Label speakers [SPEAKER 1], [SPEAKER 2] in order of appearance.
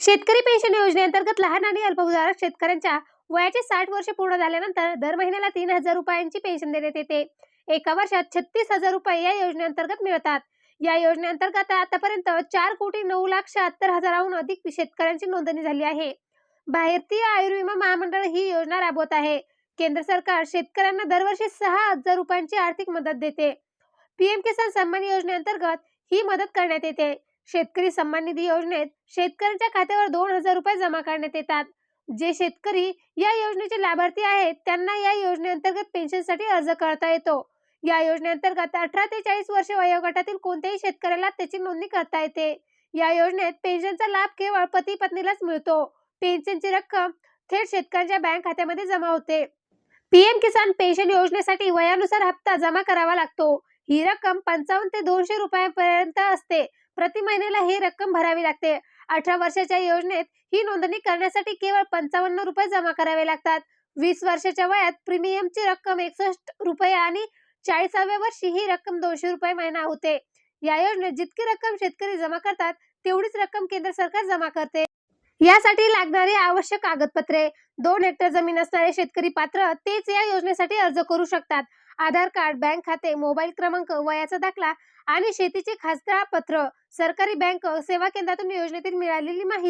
[SPEAKER 1] शेतकरी पेन्शन योजनेअंतर्गत लहान आणि अल्पभूधारक शेतकऱ्यांच्या वयाचे साठ वर्ष पूर्ण झाल्यानंतर दर महिन्याला तीन हजार रुपयांची पेन्शन देण्यात येते. एका वर्षात छत्तीस हजार रुपये या योजनेअंतर्गत मिळतात. या योजनेअंतर्गत आतापर्यंत चार कोटी नऊ लाख शहात्तर हजाराहून अधिक शेतकऱ्यांची नोंदणी झाली आहे. भारतीय आयुर्विमा महामंडळ ही योजना राबवत आहे. केंद्र सरकार शेतकऱ्यांना दरवर्षी सहा हजार रुपयांची आर्थिक मदत देते. पीएम किसान सन्मान योजनेअंतर्गत ही मदत करण्यात येते. शेतकरी सन्मान निधी योजनेत शेतकऱ्यांच्या खात्यावर दोन हजार रुपये जमा करण्यात येतात. जे शेतकरी या योजनेचे लाभार्थी आहेत त्यांना या योजनेअंतर्गत पेन्शनसाठी अर्ज करता येतो. या योजनेअंतर्गत अठरा ते चाळीस वर्ष वयोगटातील कोणत्याही शेतकऱ्याला त्याची नोंदणी करता येते. या योजनेत पेन्शनचा लाभ केवळ पती पत्नीलाच मिळतो. पेन्शनची रक्कम थेट शेतकऱ्यांच्या बँक खात्यामध्ये जमा होते. पीएम किसान पेन्शन योजनेसाठी वयानुसार हप्ता जमा करावा लागतो. ही रक्कम पंचावन्न ते दोनशे रुपयांपर्यंत असते. प्रति महिन्याला ही रक्कम भरावी लागते. अठरा वर्षाच्या योजनेत ही नोंदणी करण्यासाठी केवळ पंचावन्न रुपये जमा करावे लागतात. वीस वर्षाच्या वयात प्रीमियमची रक्कम एकसष्ट रुपये आणि चाळीसाव्या वर्षी ही रक्कम दोनशे रुपये महिना होते. या योजनेत जितकी रक्कम शेतकरी जमा करतात तेवढीच रक्कम केंद्र सरकार जमा करते. यासाठी लागणारी आवश्यक कागदपत्रे दोन हेक्टर जमीन असणारे शेतकरी पात्र तेच या योजनेसाठी अर्ज करू शकतात. आधार कार्ड बँक खाते मोबाईल क्रमांक वयाचा दाखला आणि शेतीचे खासदार पत्र सरकारी बँक सेवा केंद्रातून योजनेतील मिळालेली माहिती